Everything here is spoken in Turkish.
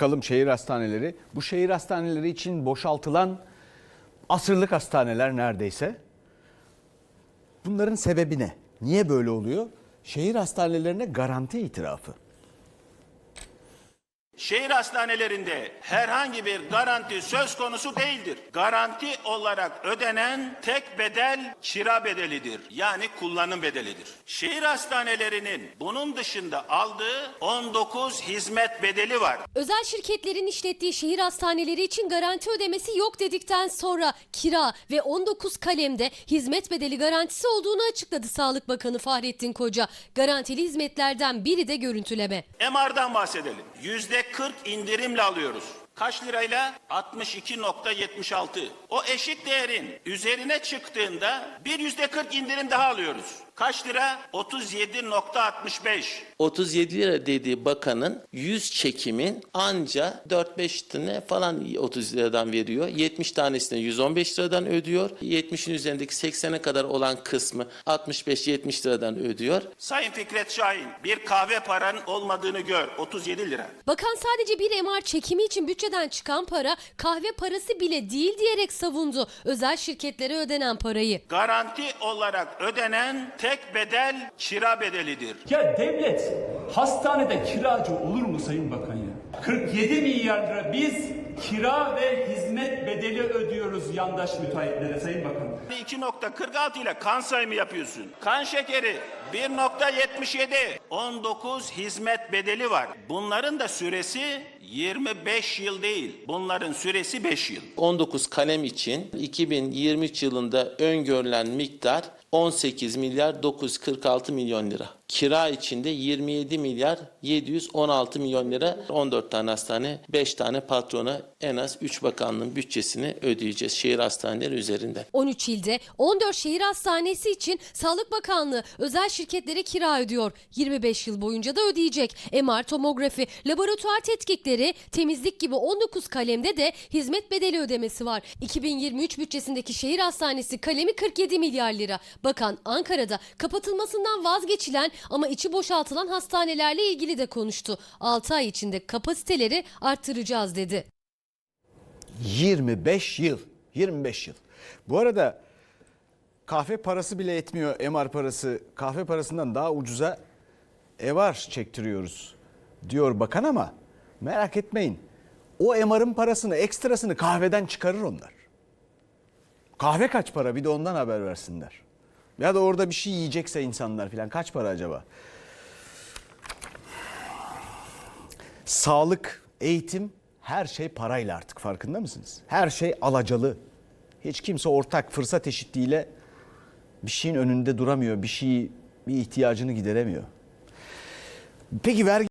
bakalım şehir hastaneleri. Bu şehir hastaneleri için boşaltılan asırlık hastaneler neredeyse. Bunların sebebi ne? Niye böyle oluyor? Şehir hastanelerine garanti itirafı. Şehir hastanelerinde herhangi bir garanti söz konusu değildir. Garanti olarak ödenen tek bedel kira bedelidir. Yani kullanım bedelidir. Şehir hastanelerinin bunun dışında aldığı 19 hizmet bedeli var. Özel şirketlerin işlettiği şehir hastaneleri için garanti ödemesi yok dedikten sonra kira ve 19 kalemde hizmet bedeli garantisi olduğunu açıkladı Sağlık Bakanı Fahrettin Koca. Garantili hizmetlerden biri de görüntüleme. MR'dan bahsedelim. Yüzde 40 indirimle alıyoruz. Kaç lirayla? 62.76. O eşit değerin üzerine çıktığında bir yüzde 40 indirim daha alıyoruz. Kaç lira? 37.65. 37 lira dediği bakanın 100 çekimin anca 4-5 tane falan 30 liradan veriyor. 70 tanesini 115 liradan ödüyor. 70'in üzerindeki 80'e kadar olan kısmı 65-70 liradan ödüyor. Sayın Fikret Şahin bir kahve paranın olmadığını gör. 37 lira. Bakan sadece bir MR çekimi için bütçeden çıkan para kahve parası bile değil diyerek savundu özel şirketlere ödenen parayı. Garanti olarak ödenen tek bedel kira bedelidir. Ya devlet hastanede kiracı olur mu Sayın Bakan ya? 47 milyar lira biz kira ve hizmet bedeli ödüyoruz yandaş müteahhitlere Sayın Bakan. 2.46 ile kan sayımı yapıyorsun. Kan şekeri 1.77. 19 hizmet bedeli var. Bunların da süresi 25 yıl değil. Bunların süresi 5 yıl. 19 kalem için 2023 yılında öngörülen miktar 18 milyar 946 milyon lira. Kira içinde 27 milyar 716 milyon lira 14 tane hastane 5 tane patrona en az 3 bakanlığın bütçesini ödeyeceğiz şehir hastaneleri üzerinden. 13 ilde 14 şehir hastanesi için Sağlık Bakanlığı özel şirketlere kira ödüyor. 25 yıl boyunca da ödeyecek. MR, tomografi, laboratuvar tetkikleri, temizlik gibi 19 kalemde de hizmet bedeli ödemesi var. 2023 bütçesindeki şehir hastanesi kalemi 47 milyar lira. Bakan Ankara'da kapatılmasından vazgeçilen ama içi boşaltılan hastanelerle ilgili de konuştu. 6 ay içinde kapasiteleri arttıracağız dedi. 25 yıl. 25 yıl. Bu arada kahve parası bile etmiyor MR parası. Kahve parasından daha ucuza MR çektiriyoruz diyor bakan ama merak etmeyin. O MR'ın parasını ekstrasını kahveden çıkarır onlar. Kahve kaç para bir de ondan haber versinler. Ya da orada bir şey yiyecekse insanlar filan kaç para acaba? Sağlık, eğitim her şey parayla artık farkında mısınız? Her şey alacalı. Hiç kimse ortak fırsat eşitliğiyle bir şeyin önünde duramıyor. Bir şeyi bir ihtiyacını gideremiyor. Peki vergi